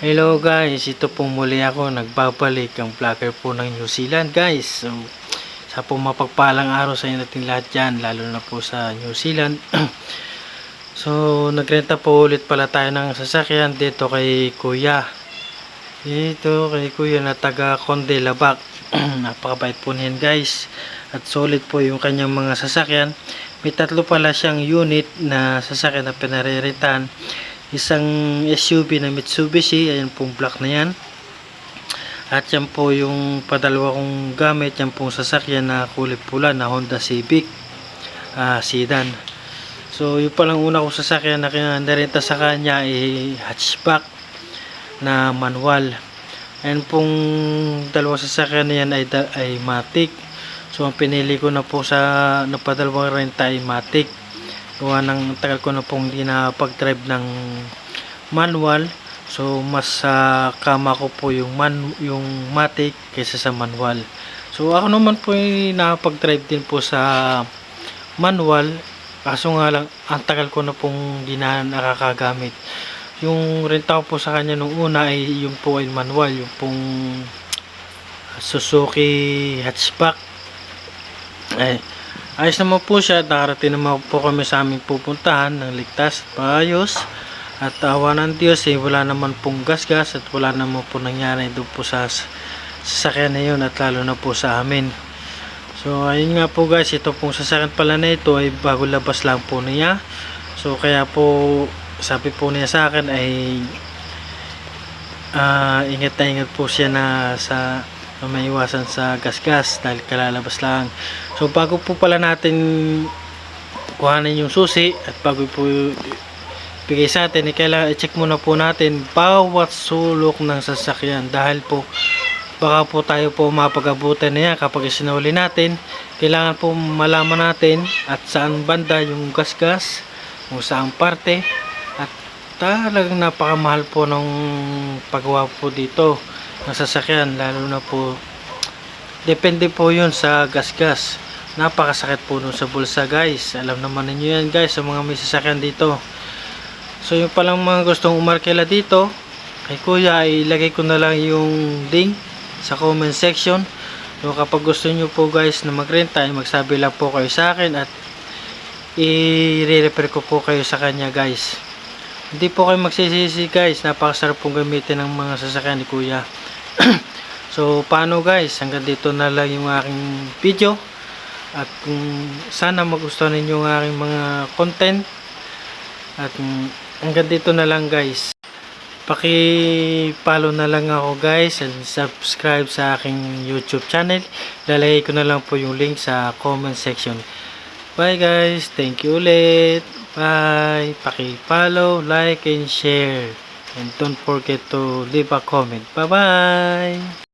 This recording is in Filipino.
Hello guys, ito po muli ako nagbabalik ang vlogger po ng New Zealand guys. So, sa po mapagpalang araw sa inyo natin lahat dyan, lalo na po sa New Zealand. so, nagrenta po ulit pala tayo ng sasakyan dito kay Kuya. Dito kay Kuya na taga Conde Labak. Napakabait po niyan guys. At solid po yung kanyang mga sasakyan. May tatlo pala siyang unit na sasakyan na pinariritan isang SUV na Mitsubishi ayan pong black na yan. At yan po yung padalawa kong gamit yan pong sasakyan na kulay pula na Honda Civic ah, sedan. So yung palang una kong sasakyan na kinarenta sa kanya ay hatchback na manual. Ayan pong dalawa sasakyan na yan ay, ay matic. So ang pinili ko na po sa napadalawang renta ay matic gawa ng tagal ko na pong hindi na pag-drive ng manual. So mas sa kama ko po yung man yung matic kaysa sa manual. So ako naman po ay nakapag-drive din po sa manual. Kaso nga lang ang tagal ko na pong hindi na nakakagamit. Yung renta ko po sa kanya nung una ay yung po ay manual yung pong Suzuki hatchback. Eh Ayos naman po siya, nakarating naman po kami sa aming pupuntahan ng ligtas at maayos. At awa ng Diyos, eh, wala naman pong gasgas at wala naman po nangyari doon po sa sasakyan na yun at lalo na po sa amin. So ayun nga po guys, ito pong sasakyan pala na ito ay bago labas lang po niya. So kaya po, sabi po niya sa akin ay ah, ingat na ingat po siya na sa na maiwasan sa gasgas dahil kalalabas lang. So bago po pala natin kuhanin yung susi at bago po bigay sa atin, eh, kailangan i-check muna po natin bawat sulok ng sasakyan. Dahil po baka po tayo po mapag-abutan na yan kapag sinuli natin. Kailangan po malaman natin at saan banda yung gasgas kung saan parte. At talagang napakamahal po ng paggawa po dito ng sasakyan lalo na po. Depende po yun sa gasgas. Napakasakit po nun sa bulsa guys. Alam naman ninyo yan guys sa mga may sasakyan dito. So yung palang mga gustong umarkela dito kay kuya ilagay ko na lang yung link sa comment section. So kapag gusto nyo po guys na magrenta magsabi lang po kayo sa akin at i-refer ko po kayo sa kanya guys. Hindi po kayo magsisisi guys. Napakasarap pong gamitin ng mga sasakyan ni kuya so paano guys? Hanggang dito na lang yung aking video. At kung sana magustuhan ninyo ang aking mga content at hanggang dito na lang guys. Paki-follow na lang ako guys and subscribe sa aking YouTube channel. Lalagay ko na lang po yung link sa comment section. Bye guys thank you ulit. Bye. Paki-follow like and share and don't forget to leave a comment. Bye bye